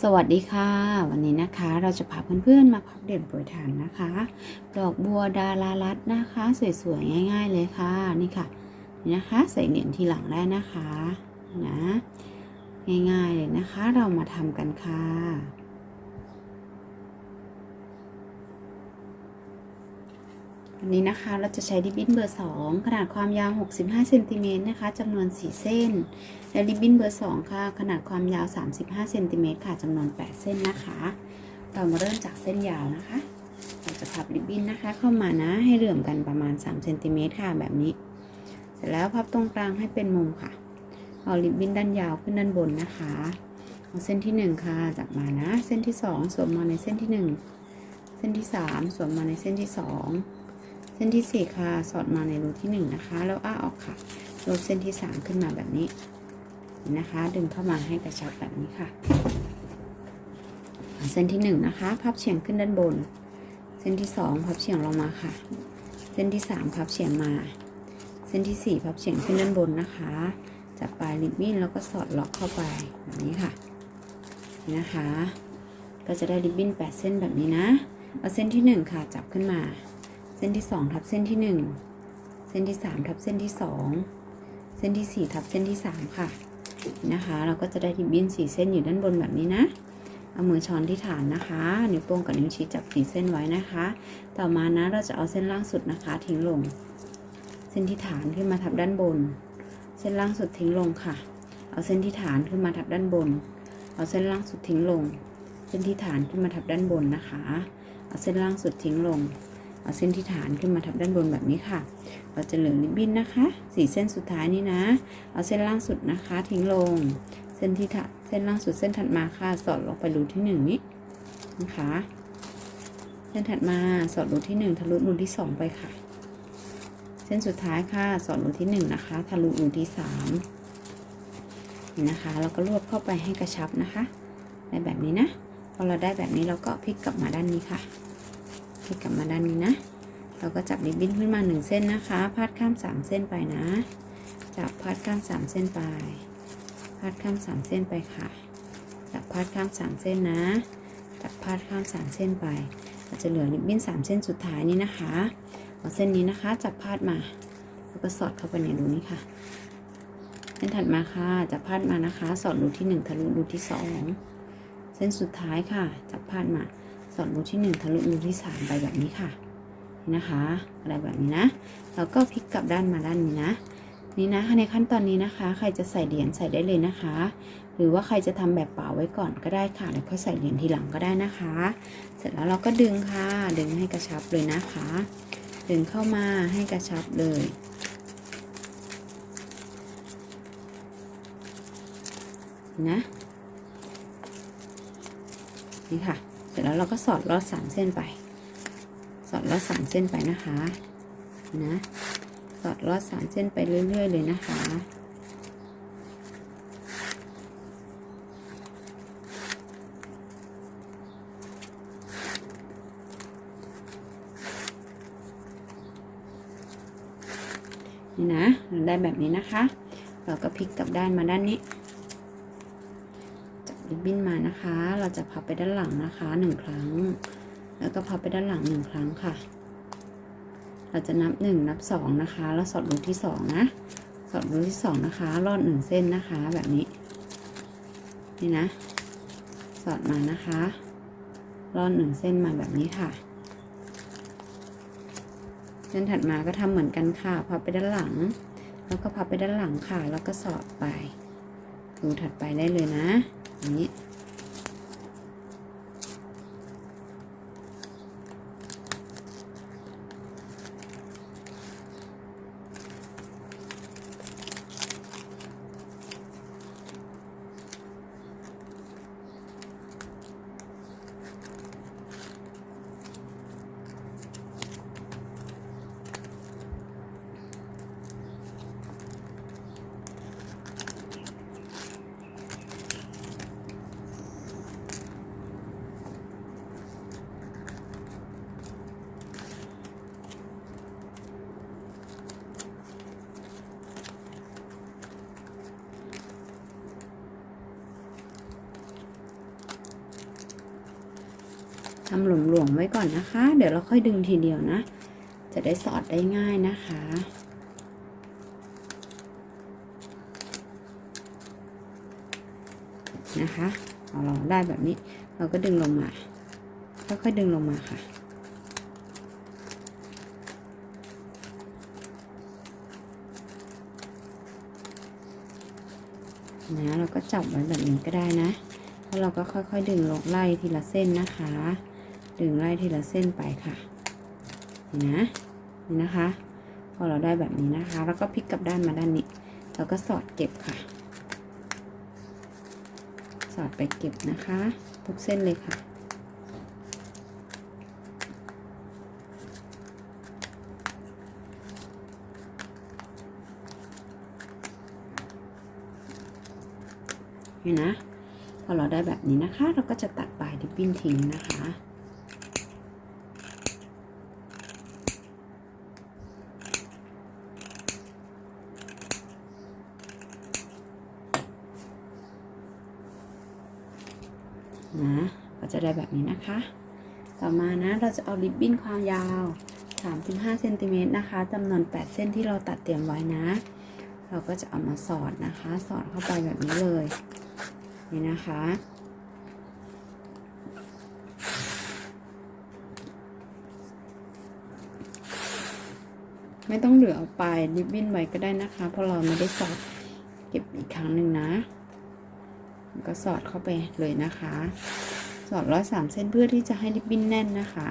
สวัสดีค่ะ วันนี้นะคะเราจะพาเพื่อนๆมาพับเด่นโปรยทานนะคะ ดอกบัวดารารัตน์นะคะ สวยๆง่าย ๆเลยค่ะนี่ค่ะนี่นะคะใส่เหรียญทีหลังได้นะคะนะง่ายๆเลยนะคะ เรามาทำกันค่ะ วันนี้นะคะเราจะใช้ริบบิ้นเบอร์ 2 ขนาดความยาว 65เซนติเมตรนะคะจำนวน 4 เส้น และริบบิ้นเบอร์ 2 ค่ะ ขนาดความยาว 35เซนติเมตรค่ะจำนวน 8 เส้นนะคะ เรามาเริ่มจากเส้นยาวนะคะ เราจะพับริบบิ้นนะคะ เข้ามานะให้เหลื่อมกันประมาณ3เซนติเมตรค่ะแบบนี้ เสร็จแล้วพับตรงกลางให้เป็นมุมค่ะ เอาริบบิ้นด้านยาวขึ้นด้านบนนะคะเอาเส้นที่ 1 ค่ะจับมานะ เส้นที่ 2 สวมมาในเส้นที่ 1 เส้นที่ 3 สวมมาในเส้นที่ 2 ส้นที่ 4 ค่ะ สอดมาในรูที่ 1 นะคะ แล้วอ้าออกค่ะลบเส้นที่ 3 ขึ้นมาแบบนี้นะคะ ดึงเข้ามาให้กระชับแบบนี้ค่ะ เส้นที่ 1 นะคะ พับเฉียงขึ้นด้านบน เส้นที่ 2 พับเฉียงลงมาค่ะ เส้นที่ 3 พับเฉียงมา เส้นที่ 4 พับเฉียงขึ้นด้านบนนะคะ จับปลายริบบิ้นแล้วก็สอดล็อกเข้าไปแบบนี้ค่ะนะคะ ก็จะได้ริบบิ้น 8 เส้นแบบนี้นะ เอาเส้นที่ 1 ค่ะ จับขึ้นมา ส้นที่2ทับเส้นที่ 1 เส้นที่ 3 ทับเส้นที่ 2 เส้นที่ 4 ทับเส้นที่ 3 ค่ะนะคะ เราก็จะได้ริบบิ้น4เส้นอยู่ด้านบนแบบนี้นะเอามือช้อนที่ฐานนะคะนิ้วโป้งกับนิ้วชี้จับสีเส้นไว้นะคะ ต่อมานะเราจะเอาเส้นล่างสุดนะคะทิ้งลง เส้นที่ฐานขึ้นมาทับด้านบน เส้นล่างสุดทิ้งลงค่ะ เอาเส้นที่ฐานขึ้นมาทับด้านบน เอาเส้นล่างสุดทิ้งลง เส้นที่ฐานขึ้นมาทับด้านบนนะคะ เอาเส้นล่างสุดทิ้งลง เอาเส้นที่ฐานขึ้นมาทับด้านบนแบบนี้ค่ะ เราจะเหลือริบบิ้นนะคะสี่เส้นสุดท้ายนี้นะ เอาเส้นล่างสุดนะคะ ทิ้งลง เส้นที่เส้นล่างสุดเส้นถัดมาค่ะ สอดลงไปรูที่หนึ่งนี้นะคะ เส้นถัดมาสอดรูที่หนึ่งทะลุรูที่สองไปค่ะ เส้นสุดท้ายค่ะ สอดรูที่หนึ่งนะคะ ทะลุรูที่สามนะคะแล้วก็รวบเข้าไปให้กระชับนะคะได้แบบนี้นะพอเราได้แบบนี้เราก็พลิกกลับมาด้านนี้ค่ะ ลิกกลับมาด้านนี้นะ เราก็จับริบบิ้นขึ้นมาหนึ่งเส้นนะคะพาดข้ามสามเส้นไปนะ จับพาดข้ามสามเส้นไปพาดข้ามสามเส้นไปค่ะ จับพาดข้ามสามเส้นนะ จับพาดข้ามสามเส้นไปเราจะเหลือริบบิ้นสามเส้นสุดท้ายนี้นะคะเอาเส้นนี้นะคะ จับพาดมาแล้วก็สอดเข้าไปในรูนี้ค่ะเส้นถัดมาค่ะจับพาดมานะคะ สอดรูที่หนึ่งทะลุรูที่สองเส้นสุดท้ายค่ะ จับพาดมา สอดรูที่หนึ่งทะลุรูที่สามไปแบบนี้ค่ะนะคะ อะไรแบบนี้นะเราก็พลิกกลับด้านมาด้านนี้นะ นี่นะในขั้นตอนนี้นะคะ ใครจะใส่เหรียญใส่ได้เลยนะคะ หรือว่าใครจะทำแบบเปล่าไว้ก่อนก็ได้ค่ะ แล้วค่อยใส่เหรียญทีหลังก็ได้นะคะ เสร็จแล้วเราก็ดึงค่ะ ดึงให้กระชับเลยนะคะ ดึงเข้ามาให้กระชับเลยนะ นี่ค่ะ เสร็จแล้วเราก็สอดลอดสามเส้นไป สอดลอดสามเส้นไปนะคะนะสอดลอดสามเส้นไปเรื่อย ๆ เลยนะคะ นี่นะได้แบบนี้นะคะ เราก็พลิกกลับด้านมาด้านนี้ บินมานะคะ เราจะพับไปด้านหลังนะคะหนึ่งครั้ง แล้วก็พับไปด้านหลังหนึ่งครั้งค่ะ เราจะนับหนึ่งนับสองนะคะ แล้วสอดรูที่สองนะสอดรูที่สองนะคะลอดหนึ่งเส้นนะคะแบบนี้ นี่นะ สอดมานะคะลอดหนึ่งเส้นมาแบบนี้ค่ะเส้นถัดมาก็ทำเหมือนกันค่ะพับไปด้านหลัง แล้วก็พับไปด้านหลังค่ะ แล้วก็สอดไปรูถัดไปได้เลยนะ อำหลวมๆไว้ก่อนนะคะ เดี๋ยวเราค่อยดึงทีเดียวนะ จะได้สอดได้ง่ายนะคะ นะคะพอเราได้แบบนี้ เราก็ดึงลงมา ค่อยๆดึงลงมาค่ะนะเราก็จับไว้แบบนี้ก็ได้นะ แล้วเราก็ค่อยๆดึงลงไล่ทีละเส้นนะคะ ดึงไล่ทีละเส้นไปค่ะนี่นะนี่นะคะ พอเราได้แบบนี้นะคะ แล้วก็พลิกกลับด้านมาด้านนี้ แล้วก็สอดเก็บค่ะ สอดไปเก็บนะคะ ทุกเส้นเลยค่ะนี่นะ พอเราได้แบบนี้นะคะ เราก็จะตัดปลายริบบิ้นทิ้งนะคะ นะก็จะได้แบบนี้นะคะ ต่อมานะเราจะเอาริบบิ้นความยาว3-5เซนติเมตรนะคะจำนวน 8 เส้นที่เราตัดเตรียมไว้นะ เราก็จะเอามาสอดนะคะ สอดเข้าไปแบบนี้เลย นี่นะคะ ไม่ต้องเหลือเอาปลายริบบิ้นไว้ก็ได้นะคะ เพราะเราไม่ได้สอดเก็บอีกครั้งหนึ่งนะ ก็สอดเข้าไปเลยนะคะ สอดร้อยสามเส้นเพื่อที่จะให้ริบบิ้นแน่นนะคะ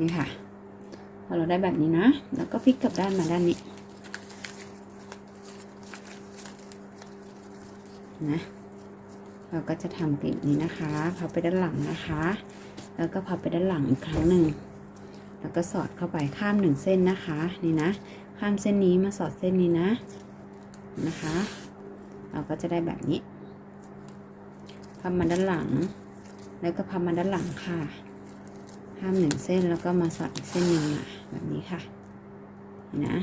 นี่ค่ะพอเราได้แบบนี้นะ แล้วก็พลิกกลับด้านมาด้านนี้นะเราก็จะทำกลีบนี้นะคะพับไปด้านหลังนะคะ แล้วก็พับไปด้านหลังอีกครั้งหนึ่ง แล้วก็สอดเข้าไปข้ามหนึ่งเส้นนะคะ นี่นะ ข้ามเส้นนี้มาสอดเส้นนี้นะ นะคะ เราก็จะได้แบบนี้ พับมาด้านหลัง แล้วก็พับมาด้านหลังค่ะ ข้ามหนึ่งเส้นแล้วก็มาสอดอีกเส้นหนึ่งแบบนี้ค่ะนี่นะ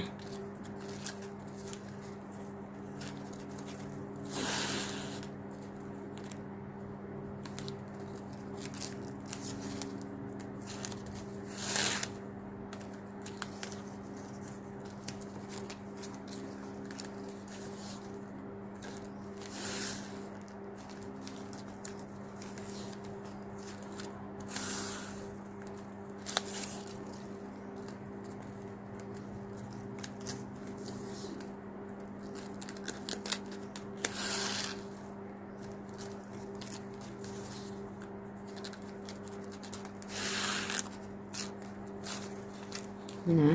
นี่นะ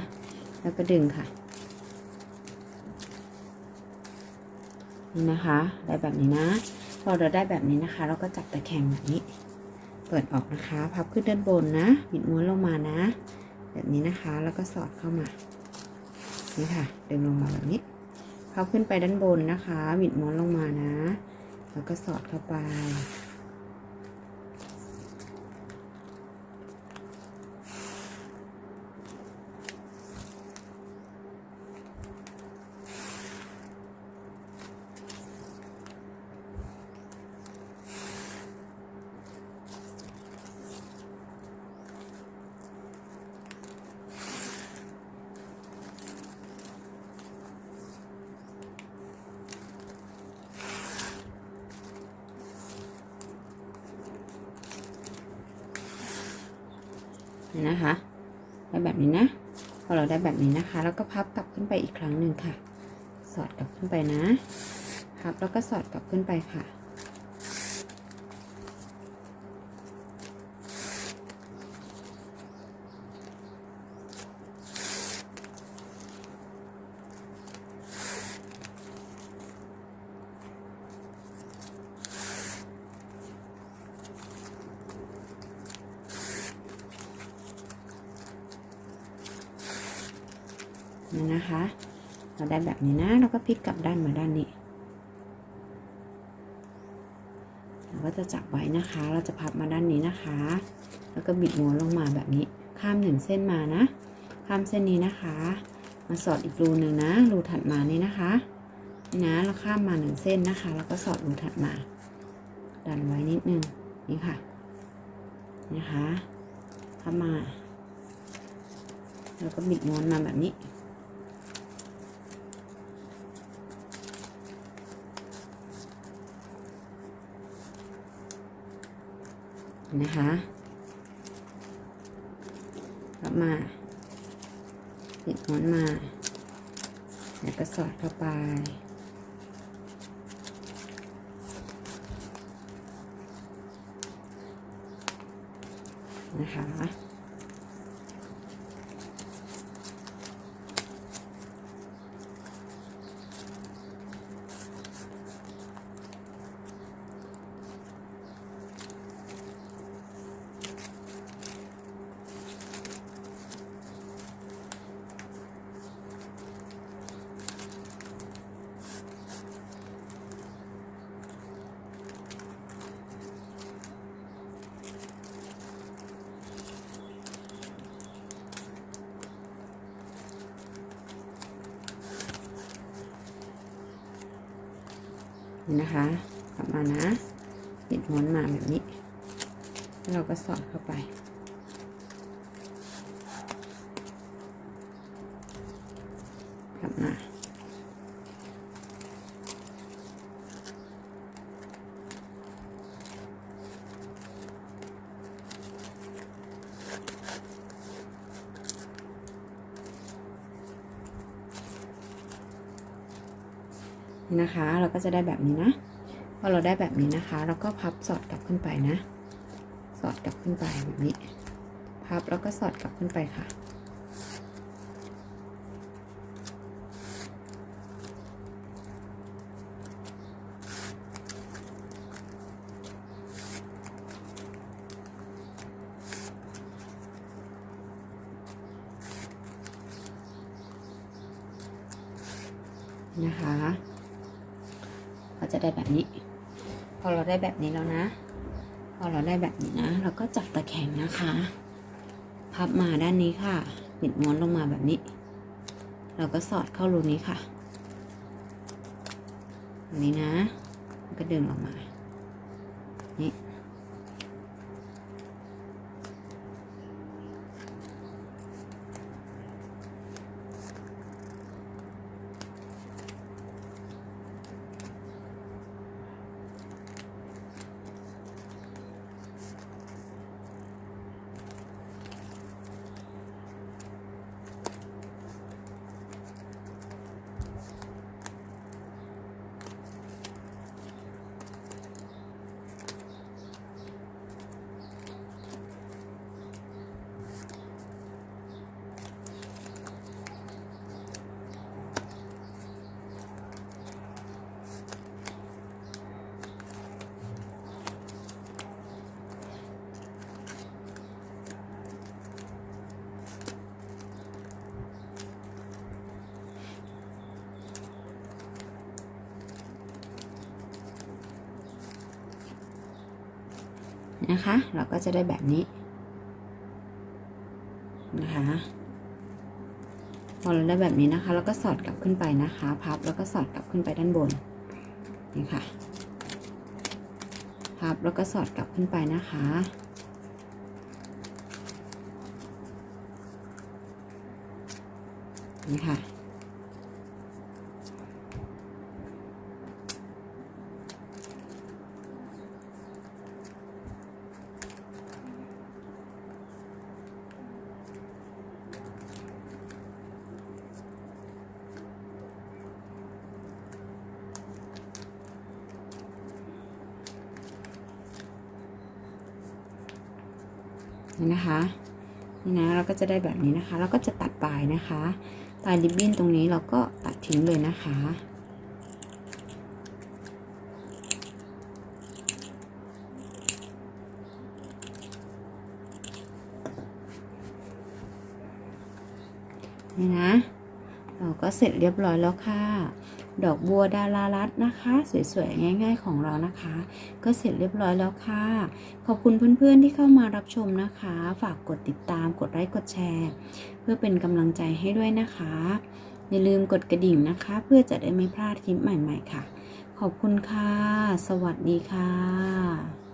แล้วก็ดึงค่ะ นี่นะคะ ได้แบบนี้นะ พอเราได้แบบนี้นะคะ เราก็จับตะแคงแบบนี้ เปิดออกนะคะ พับขึ้นด้านบนนะ บิดม้วนลงมานะ แบบนี้นะคะ แล้วก็สอดเข้ามา นี่ค่ะ ดึงลงมาแบบนี้ พับขึ้นไปด้านบนนะคะ บิดม้วนลงมานะ แล้วก็สอดเข้าไป นะคะได้แบบนี้นะ พอเราได้แบบนี้นะคะ แล้วก็พับกลับขึ้นไปอีกครั้งหนึ่งค่ะ สอดกลับขึ้นไปนะ พับแล้วก็สอดกลับขึ้นไปค่ะ นี่นะคะ เราได้แบบนี้นะเราก็พลิกกลับด้านมาด้านนี้เราก็จะจับไว้นะคะ เราจะพับมาด้านนี้นะคะ แล้วก็บิดม้วนลงมาแบบนี้ ข้ามหนึ่งเส้นมานะ ข้ามเส้นนี้นะคะ มาสอดอีกรูหนึ่งนะ รูถัดมานี่นะคะนะเราข้ามมาหนึ่งเส้นนะคะ แล้วก็สอดรูถัดมา ดันไว้นิดนึงนี่ค่ะนะคะข้ามมา แล้วก็บิดม้วนมาแบบนี้ นะคะกลับมาปิดม้อนมา แล้วก็สอดเข้าไป นะคะ นี่นะคะกลับมานะปิดม้วนมาแบบนี้แล้วเราก็สอดเข้าไป กลับมา นะคะ เราก็จะได้แบบนี้นะพอเราได้แบบนี้นะคะ เราก็พับสอดกลับขึ้นไปนะ สอดกลับขึ้นไปแบบนี้ พับแล้วก็สอดกลับขึ้นไปค่ะ ก็จะได้แบบนี้ พอเราได้แบบนี้แล้วนะ พอเราได้แบบนี้นะ เราก็จับตะแคงนะคะ พับมาด้านนี้ค่ะปิดม้วนลงมาแบบนี้ เราก็สอดเข้ารูนี้ค่ะ แบบนี้นะก็ดึงออกมา นะคะ เราก็จะได้แบบนี้นะคะพอเราได้แบบนี้นะคะเราก็สอดกลับขึ้นไปนะคะ พับแล้วก็สอดกลับขึ้นไปด้านบนนี่ค่ะ พับแล้วก็สอดกลับขึ้นไปนะคะ นี่ค่ะ นี่นะคะนี่นะเราก็จะได้แบบนี้นะคะ เราก็จะตัดปลายนะคะปลายริบบิ้นตรงนี้เราก็ตัดทิ้งเลยนะคะนี่นะ เราก็เสร็จเรียบร้อยแล้วค่ะ ดอกบัวดารารัตน์นะคะ สวยๆ ง่าย ๆ ของเรานะคะ ก็เสร็จเรียบร้อยแล้วค่ะ ขอบคุณเพื่อนๆที่เข้ามารับชมนะคะ ฝากกดติดตามกดไลค์กดแชร์ เพื่อเป็นกำลังใจให้ด้วยนะคะ อย่าลืมกดกระดิ่งนะคะ เพื่อจะได้ไม่พลาดคลิปใหม่ ๆ ค่ะ ขอบคุณค่ะ สวัสดีค่ะ